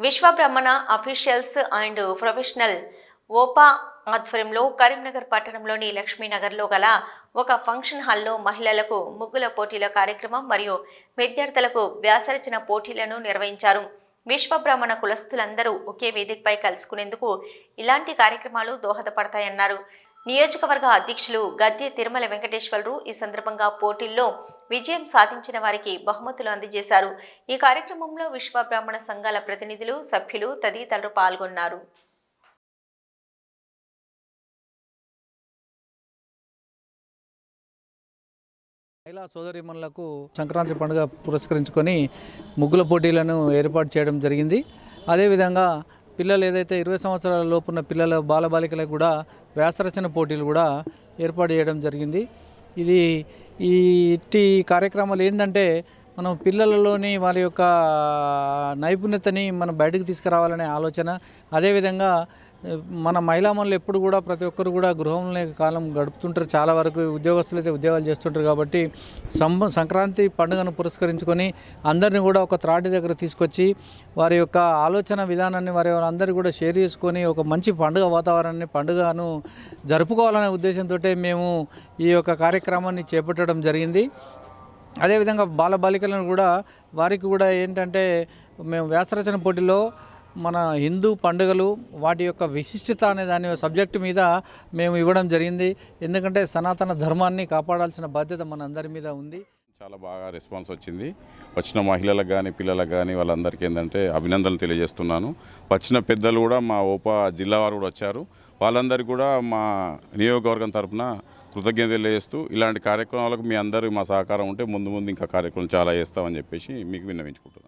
Vishwabrahmana officials and professional ఓపా ఆధ్వర్యంలో కరీంనగర్ పట్టణంలోని లక్ష్మీనగర్లో గల ఒక ఫంక్షన్ హాల్లో మహిళలకు ముగ్గుల పోటీల కార్యక్రమం మరియు విద్యార్థులకు వ్యాసరచన పోటీలను నిర్వహించారు. విశ్వబ్రాహ్మణ కులస్తులందరూ ఒకే వేదికపై కలుసుకునేందుకు ఇలాంటి కార్యక్రమాలు దోహదపడతాయన్నారు. నియోజకవర్గ అధ్యక్షులు గద్దె తిరుమల వెంకటేశ్వరరావు ఈ సందర్భంగా పోటీల్లో విజయం సాధించిన వారికి బహుమతులు అందజేశారు. ఈ కార్యక్రమంలో విశ్వబ్రాహ్మణ సంఘాల ప్రతినిధులు సభ్యులు తదితరులు పాల్గొన్నారు. మహిళా సోదరిమణులకు సంక్రాంతి పండుగ పురస్కరించుకొని ముగ్గుల పోటీలను ఏర్పాటు చేయడం జరిగింది. అదేవిధంగా పిల్లలు ఏదైతే ఇరవై సంవత్సరాల లోపున్న పిల్లల బాలబాలికలకు కూడా వ్యాసరచన పోటీలు కూడా ఏర్పాటు చేయడం జరిగింది. ఇది ఈ ఇట్టి కార్యక్రమాలు ఏంటంటే మనం పిల్లలలోని వారి యొక్క నైపుణ్యతని మనం బయటకు తీసుకురావాలనే ఆలోచన అదేవిధంగా మన మహిళామణులు ఎప్పుడు కూడా ప్రతి ఒక్కరు కూడా గృహంలో కాలం గడుపుతుంటారు. చాలా వరకు ఉద్యోగస్తులు అయితే ఉద్యోగాలు చేస్తుంటారు కాబట్టి సంక్రాంతి పండుగను పురస్కరించుకొని అందరిని కూడా ఒక త్రాటి దగ్గర తీసుకొచ్చి వారి యొక్క ఆలోచన విధానాన్ని వారి అందరూ కూడా షేర్ చేసుకొని ఒక మంచి పండుగ వాతావరణాన్ని పండుగను జరుపుకోవాలనే ఉద్దేశంతో మేము ఈ యొక్క కార్యక్రమాన్ని చేపట్టడం జరిగింది. అదేవిధంగా బాలబాలికలను కూడా వారికి కూడా ఏంటంటే మేము వ్యాసరచన పోటీలో మన హిందూ పండుగలు వాటి యొక్క విశిష్టత అనే దాని సబ్జెక్టు మీద మేము ఇవ్వడం జరిగింది. ఎందుకంటే సనాతన ధర్మాన్ని కాపాడాల్సిన బాధ్యత మన అందరి మీద ఉంది. చాలా బాగా రెస్పాన్స్ వచ్చింది. వచ్చిన మహిళలకు కానీ పిల్లలకు కానీ వాళ్ళందరికీ ఏంటంటే అభినందనలు తెలియజేస్తున్నాను. వచ్చిన పెద్దలు కూడా మా ఓపా జిల్లా వారు కూడా వచ్చారు. వాళ్ళందరికీ కూడా మా నియోజకవర్గం తరపున కృతజ్ఞత తెలియజేస్తూ ఇలాంటి కార్యక్రమాలకు మీ అందరూ మా సహకారం ఉంటే ముందు ముందు ఇంకా కార్యక్రమం చాలా చేస్తామని చెప్పేసి మీకు విన్నవించుకుంటున్నాను.